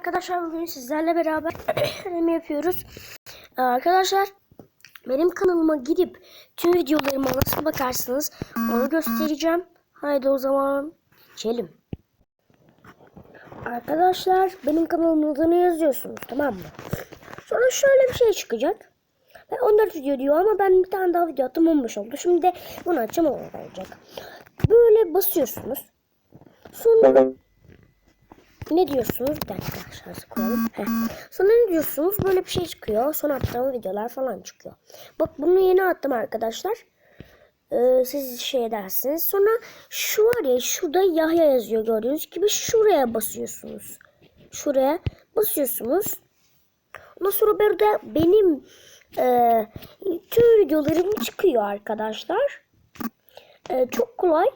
arkadaşlar bugün sizlerle beraber deneme yapıyoruz. Ee, Arkadaşlar benim kanalıma gidip tüm videolarıma nasıl bakarsınız onu göstereceğim. Haydi o zaman geçelim. Arkadaşlar benim kanalımın adını yazıyorsunuz tamam mı? Sonra şöyle bir şey çıkacak. Ben 14 video diyor ama ben bir tane daha video attım 15 oldu. Şimdi bunu açacağım olacak. Böyle basıyorsunuz. Sonra ne diyorsunuz? Bir dakika şarjı koyalım. Heh. Sonra ne diyorsunuz? Böyle bir şey çıkıyor. Sonra attığım videolar falan çıkıyor. Bak bunu yeni attım arkadaşlar. Ee, siz şey edersiniz. Sonra şu var ya şurada Yahya yazıyor gördüğünüz gibi. Şuraya basıyorsunuz. Şuraya basıyorsunuz. Ondan sonra burada benim e, tüm videolarım çıkıyor arkadaşlar. E, çok kolay.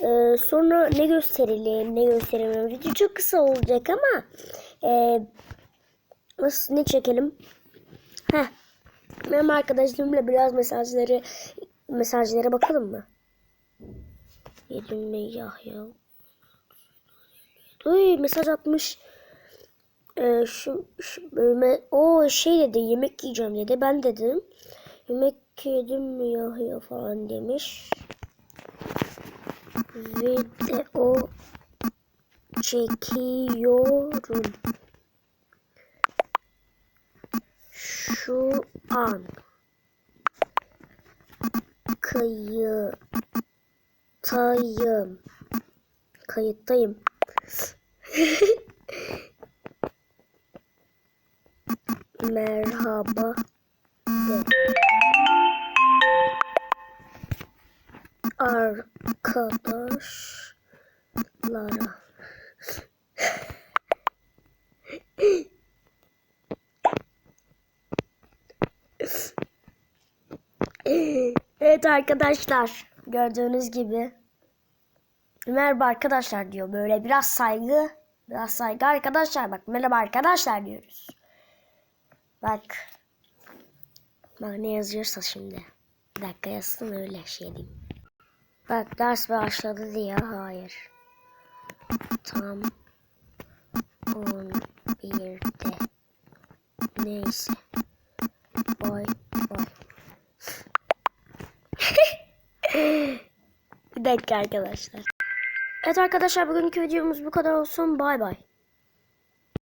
Ee, sonra ne gösterelim, ne gösterelim. Video çok kısa olacak ama e, nasıl ne çekelim? Heh. Benim arkadaşlarımla biraz mesajları mesajlara bakalım mı? Yedim ne Yahya? Uy mesaj atmış. Ee, şu, şu me- o şey dedi yemek yiyeceğim dedi. Ben dedim yemek yedim mi Yahya falan demiş video çekiyorum. Şu an kayıttayım. Kayıttayım. Merhaba de. Arkadaşlara. evet arkadaşlar gördüğünüz gibi. Merhaba arkadaşlar diyor böyle biraz saygı biraz saygı. Arkadaşlar bak merhaba arkadaşlar diyoruz. Bak. Bak ne yazıyorsa şimdi. Bir dakika yazsın öyle şey diyeyim Bak ders başladı diye hayır. Tam 11'de. Neyse. Bay bay. Bir dakika arkadaşlar. Evet arkadaşlar bugünkü videomuz bu kadar olsun. Bay bay.